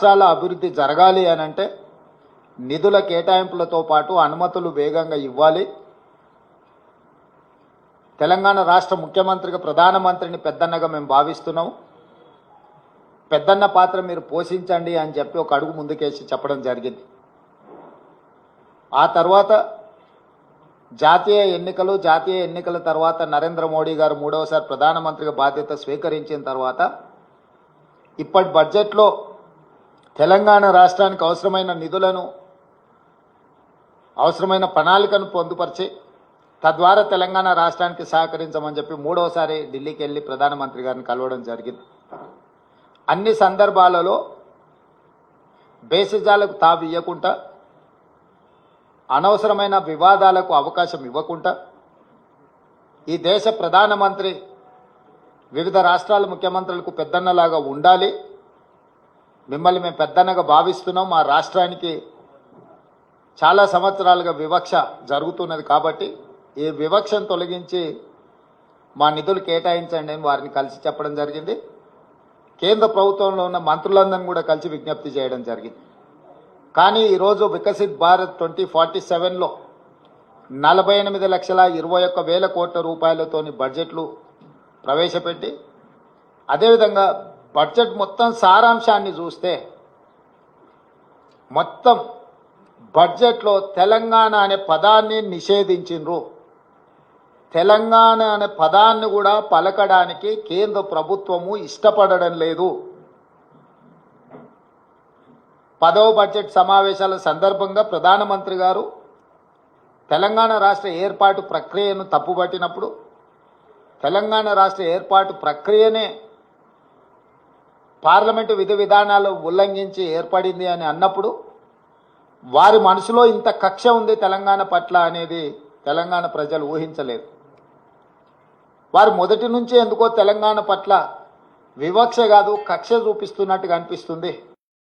రాష్ట్రాల అభివృద్ధి జరగాలి అని అంటే నిధుల కేటాయింపులతో పాటు అనుమతులు వేగంగా ఇవ్వాలి. తెలంగాణ రాష్ట్ర ముఖ్యమంత్రిగా ప్రధానమంత్రిని పెద్దన్నగా మేము భావిస్తున్నాం. పెద్దన్న పాత్ర మీరు పోషించండి అని చెప్పి ఒక అడుగు ముందుకేసి చెప్పడం జరిగింది. ఆ తర్వాత జాతీయ ఎన్నికలు జాతీయ ఎన్నికల తర్వాత నరేంద్ర మోడీ గారు మూడవసారి ప్రధానమంత్రిగా బాధ్యత స్వీకరించిన తర్వాత ఇప్పటి బడ్జెట్లో తెలంగాణ రాష్ట్రానికి అవసరమైన నిధులను అవసరమైన ప్రణాళికను పొందుపరిచి తద్వారా తెలంగాణ రాష్ట్రానికి సహకరించమని చెప్పి మూడవసారి ఢిల్లీకి వెళ్ళి ప్రధానమంత్రి గారిని కలవడం జరిగింది. అన్ని సందర్భాలలో బేసిజాలకు తావు ఇవ్వకుండా అనవసరమైన వివాదాలకు అవకాశం ఇవ్వకుండా ఈ దేశ ప్రధానమంత్రి వివిధ రాష్ట్రాల ముఖ్యమంత్రులకు పెద్దన్నలాగా ఉండాలి. మిమ్మల్ని మేము పెద్దన్నగా భావిస్తున్నాం. మా రాష్ట్రానికి చాలా సంవత్సరాలుగా వివక్ష జరుగుతున్నది కాబట్టి ఈ వివక్షను తొలగించి మా నిధులు కేటాయించండి అని వారిని కలిసి చెప్పడం జరిగింది. కేంద్ర ప్రభుత్వంలో ఉన్న మంత్రులందరినీ కూడా కలిసి విజ్ఞప్తి చేయడం జరిగింది. కానీ ఈరోజు వికసిత్ భారత్ ట్వంటీ ఫార్టీ సెవెన్లో నలభై ఎనిమిది లక్షల ఇరవై ఒక్క వేల కోట్ల రూపాయలతోని బడ్జెట్లు ప్రవేశపెట్టి అదేవిధంగా బడ్జెట్ మొత్తం సారాంశాన్ని చూస్తే మొత్తం బడ్జెట్లో తెలంగాణ అనే పదాన్ని నిషేధించిండ్రు. తెలంగాణ అనే పదాన్ని కూడా పలకడానికి కేంద్ర ప్రభుత్వము ఇష్టపడడం లేదు. పదవ బడ్జెట్ సమావేశాల సందర్భంగా ప్రధానమంత్రి గారు తెలంగాణ రాష్ట్ర ఏర్పాటు ప్రక్రియను తప్పుపట్టినప్పుడు తెలంగాణ రాష్ట్ర ఏర్పాటు ప్రక్రియనే పార్లమెంటు విధి విధానాలు ఉల్లంఘించి ఏర్పడింది అని అన్నప్పుడు వారి మనసులో ఇంత కక్ష ఉంది తెలంగాణ పట్ల అనేది తెలంగాణ ప్రజలు ఊహించలేదు. వారు మొదటి నుంచి ఎందుకో తెలంగాణ పట్ల వివక్ష కాదు కక్ష చూపిస్తున్నట్టుగా అనిపిస్తుంది.